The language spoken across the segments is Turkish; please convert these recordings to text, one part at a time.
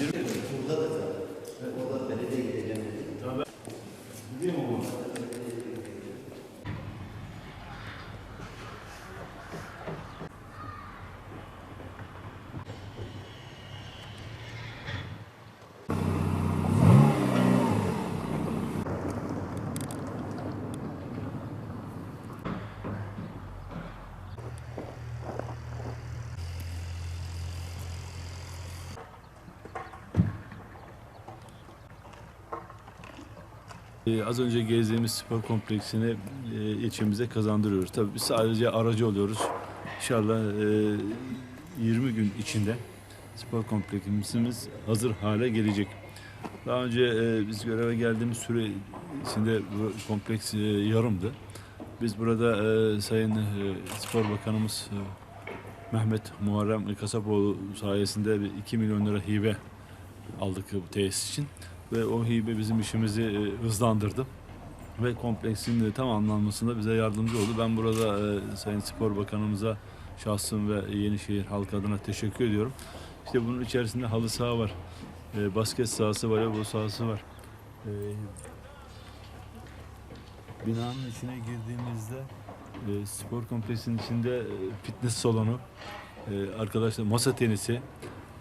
Yürü. Burada da zaten. Orada belediye gideceğim. Tabii. Yürüyeyim o zaman. Ee, az önce gezdiğimiz spor kompleksini e, ilçemize kazandırıyoruz. Tabii biz sadece aracı oluyoruz. İnşallah e, 20 gün içinde spor kompleksimiz hazır hale gelecek. Daha önce e, biz göreve geldiğimiz süre içinde bu kompleks e, yarımdı. Biz burada e, Sayın e, Spor Bakanımız e, Mehmet Muharrem Kasapoğlu sayesinde bir 2 milyon lira hibe aldık bu tesis için. Ve o hibe bizim işimizi e, hızlandırdı. Ve kompleksin de tamamlanmasında bize yardımcı oldu. Ben burada e, Sayın Spor Bakanımıza şahsım ve Yenişehir halk adına teşekkür ediyorum. İşte bunun içerisinde halı saha var. E, basket sahası var, voleybol sahası var. E, binanın içine girdiğimizde e, spor kompleksinin içinde e, fitness salonu, e, arkadaşlar masa tenisi,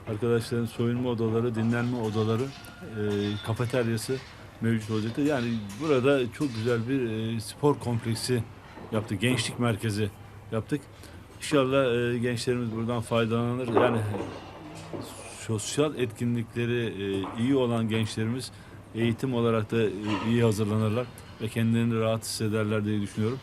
arkadaşların soyunma odaları, dinlenme odaları, e, kafeteryası mevcut olacaktır. Yani burada çok güzel bir e, spor kompleksi yaptık, gençlik merkezi yaptık. İnşallah e, gençlerimiz buradan faydalanır. Yani sosyal etkinlikleri e, iyi olan gençlerimiz eğitim olarak da e, iyi hazırlanırlar ve kendilerini rahat hissederler diye düşünüyorum.